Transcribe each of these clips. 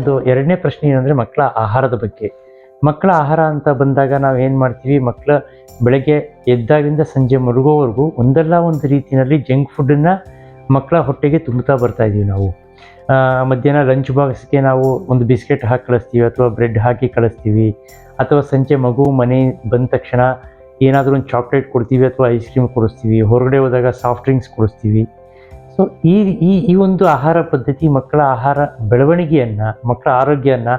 ಒಂದು ಎರಡನೇ ಪ್ರಶ್ನೆ ಏನಂದರೆ ಮಕ್ಕಳ ಆಹಾರದ ಬಗ್ಗೆ. ಮಕ್ಕಳ ಆಹಾರ ಅಂತ ಬಂದಾಗ ನಾವು ಏನು ಮಾಡ್ತೀವಿ? ಮಕ್ಕಳ ಬೆಳಗ್ಗೆ ಎದ್ದಾಗಿಂದ ಸಂಜೆ ಮರುಗೋವರೆಗೂ ಒಂದಲ್ಲ ಒಂದು ರೀತಿಯಲ್ಲಿ ಜಂಕ್ ಫುಡ್ಡನ್ನು ಮಕ್ಕಳ ಹೊಟ್ಟೆಗೆ ತುಂಬುತ್ತಾ ಬರ್ತಾ ಇದ್ದೀವಿ ನಾವು. ಮಧ್ಯಾಹ್ನ ಲಂಚ್ ಬಾಕ್ಸ್ಗೆ ನಾವು ಒಂದು ಬಿಸ್ಕೆಟ್ ಹಾಕಿ ಕಳಿಸ್ತೀವಿ ಅಥವಾ ಬ್ರೆಡ್ ಹಾಕಿ ಕಳಿಸ್ತೀವಿ. ಅಥವಾ ಸಂಜೆ ಮಗು ಮನೆ ಬಂದ ತಕ್ಷಣ ಏನಾದರೂ ಒಂದು ಚಾಕ್ಲೇಟ್ ಕೊಡ್ತೀವಿ ಅಥವಾ ಐಸ್ ಕ್ರೀಮ್ ಕೊಡಿಸ್ತೀವಿ. ಹೊರಗಡೆ ಹೋದಾಗ ಸಾಫ್ಟ್ ಡ್ರಿಂಕ್ಸ್ ಕೊಡಿಸ್ತೀವಿ. ಸೊ ಈ ಈ ಈ ಒಂದು ಆಹಾರ ಪದ್ಧತಿ ಮಕ್ಕಳ ಆಹಾರ ಬೆಳವಣಿಗೆಯನ್ನು, ಮಕ್ಕಳ ಆರೋಗ್ಯವನ್ನು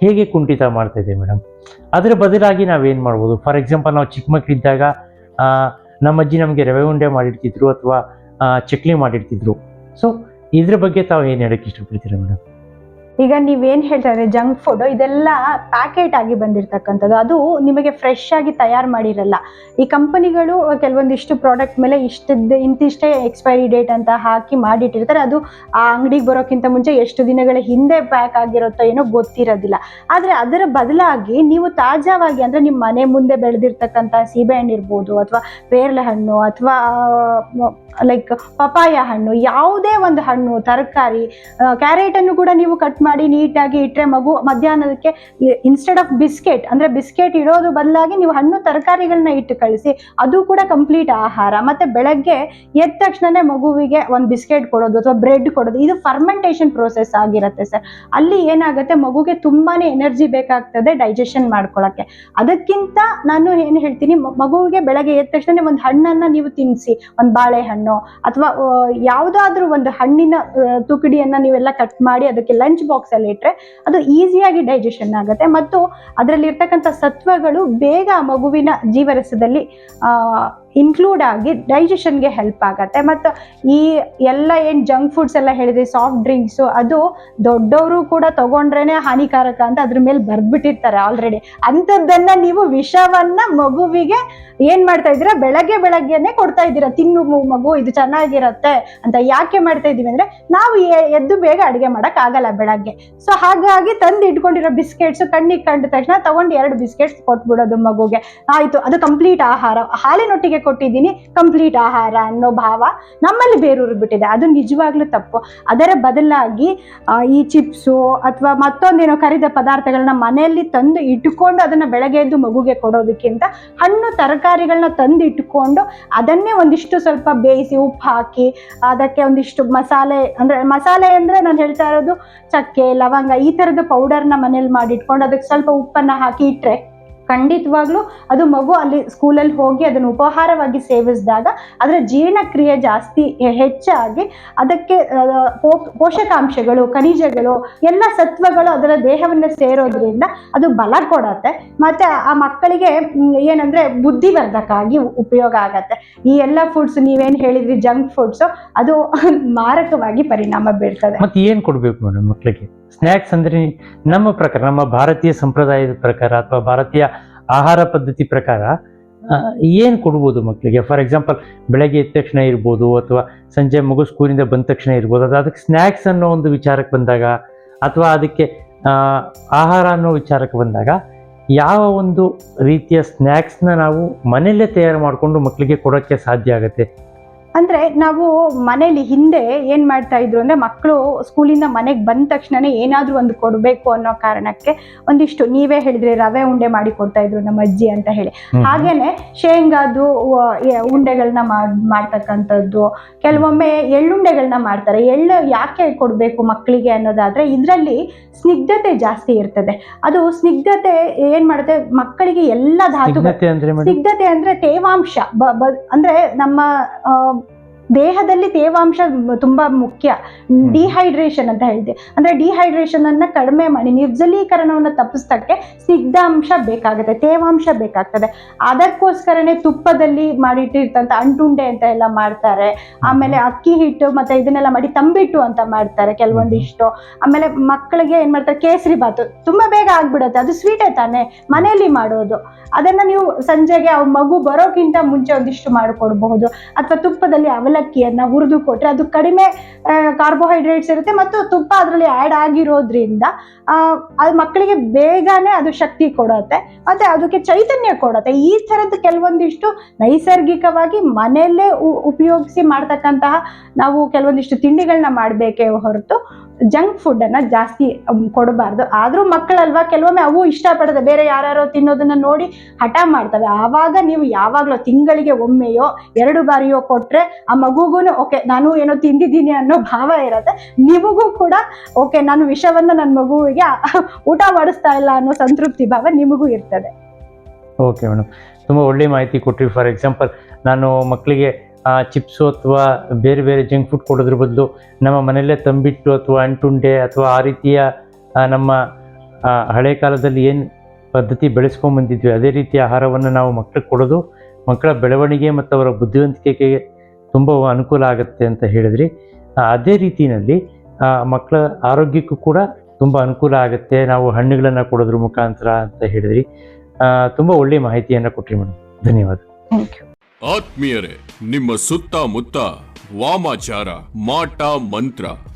ಹೇಗೆ ಕುಂಠಿತ ಮಾಡ್ತಾ ಇದೆ ಮೇಡಮ್ ಅದರ ಬದಲಾಗಿ ನಾವೇನು ಮಾಡ್ಬೋದು? ಫಾರ್ ಎಕ್ಸಾಂಪಲ್ ನಾವು ಚಿಕ್ಕ ಮಕ್ಕಳಿದ್ದಾಗ ನಮ್ಮ ಅಜ್ಜಿ ನಮಗೆ ರವೆ ಉಂಡೆ ಮಾಡಿಡ್ತಿದ್ರು ಅಥವಾ ಚಕ್ಲಿ ಮಾಡಿಡ್ತಿದ್ರು. ಸೊ ಇದ್ರ ಬಗ್ಗೆ ತಾವು ಏನು ಹೇಳೋಕ್ಕೆ ಇಷ್ಟಪಡ್ತೀರಾ ಮೇಡಮ್ ಈಗ ನೀವೇನ್ ಹೇಳ್ತಾ ಇದ್ರೆ ಜಂಕ್ ಫುಡ್ ಇದೆಲ್ಲ ಪ್ಯಾಕೆಟ್ ಆಗಿ ಬಂದಿರ್ತಕ್ಕಂಥದ್ದು. ಅದು ನಿಮಗೆ ಫ್ರೆಶ್ ಆಗಿ ತಯಾರು ಮಾಡಿರಲ್ಲ. ಈ ಕಂಪನಿಗಳು ಕೆಲವೊಂದಿಷ್ಟು ಪ್ರಾಡಕ್ಟ್ ಮೇಲೆ ಇಷ್ಟದ್ದು, ಇಂತಿಷ್ಟೇ ಎಕ್ಸ್ಪೈರಿ ಡೇಟ್ ಅಂತ ಹಾಕಿ ಮಾಡಿಟ್ಟಿರ್ತಾರೆ. ಅದು ಆ ಅಂಗಡಿಗೆ ಬರೋಕ್ಕಿಂತ ಮುಂಚೆ ಎಷ್ಟು ದಿನಗಳ ಹಿಂದೆ ಪ್ಯಾಕ್ ಆಗಿರುತ್ತೋ ಏನೋ ಗೊತ್ತಿರೋದಿಲ್ಲ. ಆದರೆ ಅದರ ಬದಲಾಗಿ ನೀವು ತಾಜಾವಾಗಿ ಅಂದರೆ ನಿಮ್ಮ ಮನೆ ಮುಂದೆ ಬೆಳೆದಿರ್ತಕ್ಕಂಥ ಸೀಬೆಹಣ್ಣು ಇರ್ಬೋದು, ಅಥವಾ ಪೇರ್ಲೆ ಹಣ್ಣು ಅಥವಾ ಲೈಕ್ ಪಪಾಯ ಹಣ್ಣು, ಯಾವುದೇ ಒಂದು ಹಣ್ಣು, ತರಕಾರಿ ಕ್ಯಾರೆಟ್ ಅನ್ನು ಕೂಡ ನೀವು ಕಟ್ ಮಾಡಿ ನೀಟಾಗಿ ಇಟ್ಟರೆ ಮಗು ಮಧ್ಯಾಹ್ನದಕ್ಕೆ ಇನ್ಸ್ಟೆಡ್ ಆಫ್ ಬಿಸ್ಕೆಟ್ ಅಂದ್ರೆ ಬಿಸ್ಕೆಟ್ ಇಡೋದು ಬದಲಾಗಿ ನೀವು ಹಣ್ಣು ತರಕಾರಿಗಳನ್ನ ಇಟ್ಟು ಕಳಿಸಿ, ಅದು ಕೂಡ ಕಂಪ್ಲೀಟ್ ಆಹಾರ. ಮತ್ತೆ ಬೆಳಗ್ಗೆ ಎದ್ದ ತಕ್ಷಣನೇ ಮಗುವಿಗೆ ಒಂದು ಬಿಸ್ಕೆಟ್ ಕೊಡೋದು ಅಥವಾ ಬ್ರೆಡ್ ಕೊಡೋದು, ಇದು ಫರ್ಮೆಂಟೇಷನ್ ಪ್ರೋಸೆಸ್ ಆಗಿರುತ್ತೆ ಸರ್ ಅಲ್ಲಿ ಏನಾಗುತ್ತೆ, ಮಗುಗೆ ತುಂಬಾನೇ ಎನರ್ಜಿ ಬೇಕಾಗ್ತದೆ ಡೈಜೆಷನ್ ಮಾಡ್ಕೊಳಕ್ಕೆ. ಅದಕ್ಕಿಂತ ನಾನು ಏನು ಹೇಳ್ತೀನಿ ಮಗುವಿಗೆ ಬೆಳಗ್ಗೆ ಎದ್ದ ತಕ್ಷಣ ಒಂದು ಹಣ್ಣನ್ನ ನೀವು ತಿನ್ನಿಸಿ ಒಂದು ಬಾಳೆಹಣ್ಣು, ಅಥವಾ ಯಾವುದಾದ್ರೂ ಒಂದು ಹಣ್ಣಿನ ತುಕಡಿಯನ್ನ ನೀವೆಲ್ಲ ಕಟ್ ಮಾಡಿ, ಅದಕ್ಕೆ ಲಂಚ್ ಬಾಕ್ಸ್ ಅಲ್ಲಿ ಇಟ್ಟರೆ ಅದು ಈಸಿಯಾಗಿ ಡೈಜೆಷನ್ ಆಗುತ್ತೆ. ಮತ್ತು ಅದರಲ್ಲಿರ್ತಕ್ಕಂಥ ಸತ್ವಗಳು ಬೇಗ ಮಗುವಿನ ಜೀವರಸದಲ್ಲಿ ಇನ್ಕ್ಲೂಡ್ ಆಗಿ ಡೈಜೆಷನ್ಗೆ ಹೆಲ್ಪ್ ಆಗುತ್ತೆ. ಮತ್ತು ಈ ಎಲ್ಲ ಏನು ಜಂಕ್ ಫುಡ್ಸ್ ಎಲ್ಲ ಹೇಳಿದ್ರಿ ಸಾಫ್ಟ್ ಡ್ರಿಂಕ್ಸು ಅದು ದೊಡ್ಡವರು ಕೂಡ ತೊಗೊಂಡ್ರೇ ಹಾನಿಕಾರಕ ಅಂತ ಅದ್ರ ಮೇಲೆ ಬರ್ದ್ಬಿಟ್ಟಿರ್ತಾರೆ ಆಲ್ರೆಡಿ ಅಂಥದ್ದನ್ನ ನೀವು ವಿಷವನ್ನ ಮಗುವಿಗೆ ಏನ್ ಮಾಡ್ತಾ ಇದ್ದೀರಾ? ಬೆಳಗ್ಗೆ ಬೆಳಗ್ಗೆನೆ ಕೊಡ್ತಾ ಇದ್ದೀರಾ. ತಿನ್ನು ಮಗು ಇದು ಚೆನ್ನಾಗಿರತ್ತೆ ಅಂತ ಯಾಕೆ ಮಾಡ್ತಾ ಇದ್ದೀವಿ ಅಂದ್ರೆ ನಾವು ಎದ್ದು ಬೇಗ ಅಡುಗೆ ಮಾಡಕ್ ಆಗಲ್ಲ ಬೆಳಗ್ಗೆ. ಸೊ ಹಾಗಾಗಿ ತಂದು ಇಟ್ಕೊಂಡಿರೋ ಬಿಸ್ಕೆಟ್ಸ್ ಕಣ್ಣಿಗೆ ಕಂಡ ತಕ್ಷಣ ತಗೊಂಡು ಎರಡು ಬಿಸ್ಕೆಟ್ಸ್ ಕೊಟ್ಬಿಡೋದು ಮಗುಗೆ. ಆಯ್ತು, ಅದು ಕಂಪ್ಲೀಟ್ ಆಹಾರ. ಹಾಲಿನೊಟ್ಟಿಗೆ ಕೊಟ್ಟಿದ್ದೀನಿ ಕಂಪ್ಲೀಟ್ ಆಹಾರ ಅನ್ನೋ ಭಾವ ನಮ್ಮಲ್ಲಿ ಬೇರೂರು ಬಿಟ್ಟಿದೆ. ಅದು ನಿಜವಾಗ್ಲೂ ತಪ್ಪು. ಅದರ ಬದಲಾಗಿ ಈ ಚಿಪ್ಸು ಅಥವಾ ಮತ್ತೊಂದೇನೋ ಕರಿದ ಪದಾರ್ಥಗಳನ್ನ ಮನೆಯಲ್ಲಿ ತಂದು ಇಟ್ಟುಕೊಂಡು ಅದನ್ನ ಬೆಳಗ್ಗೆ ಎದ್ದು ಮಗುಗೆ ಕೊಡೋದಕ್ಕಿಂತ ಹಣ್ಣು ತರಕಾರಿಗಳನ್ನ ತಂದು ಇಟ್ಟುಕೊಂಡು ಅದನ್ನೇ ಒಂದಿಷ್ಟು ಸ್ವಲ್ಪ ಬೇಯಿಸಿ ಉಪ್ಪು ಹಾಕಿ, ಅದಕ್ಕೆ ಒಂದಿಷ್ಟು ಮಸಾಲೆ, ಅಂದ್ರೆ ಮಸಾಲೆ ಅಂದ್ರೆ ನಾನು ಹೇಳ್ತಾ ಇರೋದು ಚಕ್ಕೆ, ಲವಂಗ ಈ ಥರದ ಪೌಡರ್ನ ಮನೇಲಿ ಮಾಡಿಟ್ಕೊಂಡು ಅದಕ್ಕೆ ಸ್ವಲ್ಪ ಉಪ್ಪನ್ನ ಹಾಕಿ ಇಟ್ರೆ ಖಂಡಿತವಾಗ್ಲೂ ಅದು ಮಗು ಅಲ್ಲಿ ಸ್ಕೂಲಲ್ಲಿ ಹೋಗಿ ಅದನ್ನು ಉಪಹಾರವಾಗಿ ಸೇವಿಸಿದಾಗ ಅದರ ಜೀರ್ಣಕ್ರಿಯೆ ಜಾಸ್ತಿ ಹೆಚ್ಚಾಗಿ ಅದಕ್ಕೆ ಪೋಷಕಾಂಶಗಳು, ಖನಿಜಗಳು, ಎಲ್ಲ ಸತ್ವಗಳು ಅದರ ದೇಹವನ್ನು ಸೇರೋದ್ರಿಂದ ಅದು ಬಲ ಕೊಡತ್ತೆ. ಮತ್ತೆ ಆ ಮಕ್ಕಳಿಗೆ ಏನಂದ್ರೆ ಬುದ್ಧಿವರ್ಧಕ ಆಗಿ ಉಪಯೋಗ ಆಗತ್ತೆ. ಈ ಎಲ್ಲ ಫುಡ್ಸ್ ನೀವೇನು ಹೇಳಿದ್ರಿ ಜಂಕ್ ಫುಡ್ಸ್ ಅದು ಮಾರಕವಾಗಿ ಪರಿಣಾಮ ಬೀಳ್ತದೆ ಮತ್ತೆ ಏನು ಕೊಡ್ಬೇಕು ಮೇಡಮ್ ಮಕ್ಕಳಿಗೆ ಸ್ನ್ಯಾಕ್ಸ್ ಅಂದ್ರೆ ನಮ್ಮ ಪ್ರಕಾರ, ನಮ್ಮ ಭಾರತೀಯ ಸಂಪ್ರದಾಯದ ಪ್ರಕಾರ ಅಥವಾ ಭಾರತೀಯ ಆಹಾರ ಪದ್ಧತಿ ಪ್ರಕಾರ ಏನು ಕೊಡ್ಬೋದು ಮಕ್ಕಳಿಗೆ ಫಾರ್ ಎಕ್ಸಾಂಪಲ್ ಬೆಳಗ್ಗೆ ಎದ್ದ ತಕ್ಷಣ ಇರ್ಬೋದು ಅಥವಾ ಸಂಜೆ ಮಗು ಸ್ಕೂಲಿಂದ ಬಂದ ತಕ್ಷಣ ಇರ್ಬೋದು. ಅದು ಅದಕ್ಕೆ ಸ್ನ್ಯಾಕ್ಸ್ ಅನ್ನೋ ಒಂದು ವಿಚಾರಕ್ಕೆ ಬಂದಾಗ ಅಥವಾ ಅದಕ್ಕೆ ಆಹಾರ ಅನ್ನೋ ವಿಚಾರಕ್ಕೆ ಬಂದಾಗ ಯಾವ ಒಂದು ರೀತಿಯ ಸ್ನ್ಯಾಕ್ಸ್ನ ನಾವು ಮನೆಯಲ್ಲೇ ತಯಾರು ಮಾಡಿಕೊಂಡು ಮಕ್ಕಳಿಗೆ ಕೊಡೋಕ್ಕೆ ಸಾಧ್ಯ ಆಗುತ್ತೆ? ಅಂದ್ರೆ ನಾವು ಮನೇಲಿ ಹಿಂದೆ ಏನ್ ಮಾಡ್ತಾ ಇದ್ರು ಅಂದ್ರೆ ಮಕ್ಕಳು ಸ್ಕೂಲಿಂದ ಮನೆಗೆ ಬಂದ ತಕ್ಷಣನೇ ಏನಾದರೂ ಒಂದು ಕೊಡ್ಬೇಕು ಅನ್ನೋ ಕಾರಣಕ್ಕೆ ಒಂದಿಷ್ಟು ನೀವೇ ಹೇಳಿದ್ರೆ ರವೆ ಉಂಡೆ ಮಾಡಿ ಕೊಡ್ತಾ ಇದ್ರು ನಮ್ಮ ಅಜ್ಜಿ ಅಂತ ಹೇಳಿ. ಹಾಗೇನೆ ಶೇಂಗಾದು ಉಂಡೆಗಳನ್ನ ಮಾಡ್ ಮಾಡ್ತಕ್ಕಂಥದ್ದು ಕೆಲವೊಮ್ಮೆ ಎಳ್ಳುಂಡೆಗಳನ್ನ ಮಾಡ್ತಾರೆ. ಎಳ್ಳು ಯಾಕೆ ಕೊಡಬೇಕು ಮಕ್ಕಳಿಗೆ ಅನ್ನೋದಾದ್ರೆ ಇದರಲ್ಲಿ ಸ್ನಿಗ್ಧತೆ ಜಾಸ್ತಿ ಇರ್ತದೆ. ಅದು ಸ್ನಿಗ್ಧತೆ ಏನ್ ಮಾಡುತ್ತೆ? ಮಕ್ಕಳಿಗೆ ಎಲ್ಲ ಧಾತು ಸ್ನಿಗ್ಧತೆ ಅಂದ್ರೆ ಮೇಡಮ್? ಸ್ನಿಗ್ಧತೆ ಅಂದ್ರೆ ತೇವಾಂಶ. ಬ- ಅಂದರೆ ಅಂದ್ರೆ ನಮ್ಮ ದೇಹದಲ್ಲಿ ತೇವಾಂಶ ತುಂಬಾ ಮುಖ್ಯ. ಡಿಹೈಡ್ರೇಷನ್ ಅಂತ ಹೇಳಿದೆ ಅಂದ್ರೆ ಡಿಹೈಡ್ರೇಷನ್ ಅನ್ನ ಕಡಿಮೆ ಮಾಡಿ ನಿರ್ಜಲೀಕರಣವನ್ನು ತಪ್ಪಿಸ್ತಕ್ಕೆ ಸಿಗ್ಧಾಂಶ ಬೇಕಾಗುತ್ತೆ ತೇವಾಂಶ ಬೇಕಾಗ್ತದೆ. ಅದಕ್ಕೋಸ್ಕರನೇ ತುಪ್ಪದಲ್ಲಿ ಮಾಡಿಟ್ಟಿರ್ತಂತ ಅಂಟುಂಡೆ ಅಂತ ಎಲ್ಲ ಮಾಡ್ತಾರೆ. ಆಮೇಲೆ ಅಕ್ಕಿ ಹಿಟ್ಟು ಮತ್ತೆ ಇದನ್ನೆಲ್ಲ ಮಾಡಿ ತಂಬಿಟ್ಟು ಅಂತ ಮಾಡ್ತಾರೆ ಕೆಲವೊಂದಿಷ್ಟು. ಆಮೇಲೆ ಮಕ್ಕಳಿಗೆ ಏನ್ ಮಾಡ್ತಾರೆ ಕೇಸರಿ ಬಾತು. ತುಂಬಾ ಬೇಗ ಆಗ್ಬಿಡುತ್ತೆ ಅದು ಸ್ವೀಟೇ ತಾನೇ ಮನೆಯಲ್ಲಿ ಮಾಡೋದು. ಅದನ್ನ ನೀವು ಸಂಜೆಗೆ ಆ ಮಗು ಬರೋಕ್ಕಿಂತ ಮುಂಚೆ ಒಂದಿಷ್ಟು ಮಾಡಿಕೊಡ್ಬಹುದು. ಅಥವಾ ತುಪ್ಪದಲ್ಲಿ ಅವಲಕ್ಕಿಯನ್ನ ಹುರಿದು ಕೊಟ್ಟರೆ ಅದು ಕಡಿಮೆ ಕಾರ್ಬೋಹೈಡ್ರೇಟ್ಸ್ ಇರುತ್ತೆ ಮತ್ತು ತುಪ್ಪ ಅದರಲ್ಲಿ ಆ್ಯಡ್ ಆಗಿರೋದ್ರಿಂದ ಅದು ಮಕ್ಕಳಿಗೆ ಬೇಗನೆ ಅದು ಶಕ್ತಿ ಕೊಡುತ್ತೆ. ಮತ್ತೆ ಅದಕ್ಕೆ ಚೈತನ್ಯ ಕೊಡುತ್ತೆ. ಈ ಥರದ ಕೆಲವೊಂದಿಷ್ಟು ನೈಸರ್ಗಿಕವಾಗಿ ಮನೆಯಲ್ಲೇ ಉಪಯೋಗಿಸಿ ಮಾಡ್ತಕ್ಕಂತಹ ನಾವು ಕೆಲವೊಂದಿಷ್ಟು ತಿಂಡಿಗಳನ್ನ ಮಾಡಬೇಕೇ ಹೊರತು ಜಂಕ್ ಫುಡ್ಡನ್ನು ಜಾಸ್ತಿ ಕೊಡಬಾರ್ದು. ಆದರೂ ಮಕ್ಕಳಲ್ವಾ? ಕೆಲವೊಮ್ಮೆ ಅವು ಇಷ್ಟಪಡದೆ ಬೇರೆ ಯಾರ್ಯಾರೋ ತಿನ್ನೋದನ್ನ ನೋಡಿ ಹಠ ಮಾಡ್ತವೆ. ಆವಾಗ ನೀವು ಯಾವಾಗಲೂ ತಿಂಗಳಿಗೆ ಒಮ್ಮೆಯೋ, ಎರಡು ಬಾರಿಯೋ ಕೊಟ್ಟರೆ ಆ ಮಗುಗೂ ಓಕೆ, ನಾನು ಏನೋ ತಿಂದಿದ್ದೀನಿ ಅನ್ನೋ ಭಾವ ಇರುತ್ತೆ. ನಿಮಗೂ ಕೂಡ, ಓಕೆ, ನಾನು ವಿಷವನ್ನು ನನ್ನ ಮಗುವಿಗೆ ಊಟ ಮಾಡಿಸ್ತಾ ಇಲ್ಲ ಅನ್ನೋ ಸಂತೃಪ್ತಿ ಭಾವ ನಿಮಗೂ ಇರ್ತದೆ. Okay madam. ತುಂಬ ಒಳ್ಳೆ ಮಾಹಿತಿ ಕೊಟ್ರಿ. ಫಾರ್ ಎಕ್ಸಾಂಪಲ್, ನಾನು ಮಕ್ಕಳಿಗೆ ಚಿಪ್ಸು ಅಥವಾ ಬೇರೆ ಬೇರೆ ಜಂಕ್ ಫುಡ್ ಕೊಡೋದ್ರ ಬದಲು ನಮ್ಮ ಮನೆಯಲ್ಲೇ ತಂಬಿಟ್ಟು ಅಥವಾ ಅಂಟುಂಡೆ ಅಥವಾ ಆ ರೀತಿಯ ನಮ್ಮ ಹಳೆ ಕಾಲದಲ್ಲಿ ಏನು ಪದ್ಧತಿ ಬೆಳೆಸ್ಕೊಂಬಂದಿದ್ವಿ ಅದೇ ರೀತಿಯ ಆಹಾರವನ್ನು ನಾವು ಮಕ್ಕಳಿಗೆ ಕೊಡೋದು ಮಕ್ಕಳ ಬೆಳವಣಿಗೆ ಮತ್ತು ಅವರ ಬುದ್ಧಿವಂತಿಕೆಗೆ ತುಂಬ ಅನುಕೂಲ ಆಗುತ್ತೆ ಅಂತ ಹೇಳಿದ್ರಿ. ಅದೇ ರೀತಿಯಲ್ಲಿ ಮಕ್ಕಳ ಆರೋಗ್ಯಕ್ಕೂ ಕೂಡ ತುಂಬ ಅನುಕೂಲ ಆಗುತ್ತೆ, ನಾವು ಹಣ್ಣುಗಳನ್ನು ಕೊಡೋದ್ರ ಮುಖಾಂತರ ಅಂತ ಹೇಳಿದ್ರಿ. ತುಂಬ ಒಳ್ಳೆಯ ಮಾಹಿತಿಯನ್ನು ಕೊಟ್ಟಿರಿ ಮೇಡಮ್ ಧನ್ಯವಾದ. ಥ್ಯಾಂಕ್ ಯು ಆತ್ಮೀಯರೇ ನಿಮ್ಮ ಸುತ್ತಮುತ್ತ ವಾಮಾಚಾರ ಮಾಟ ಮಂತ್ರ.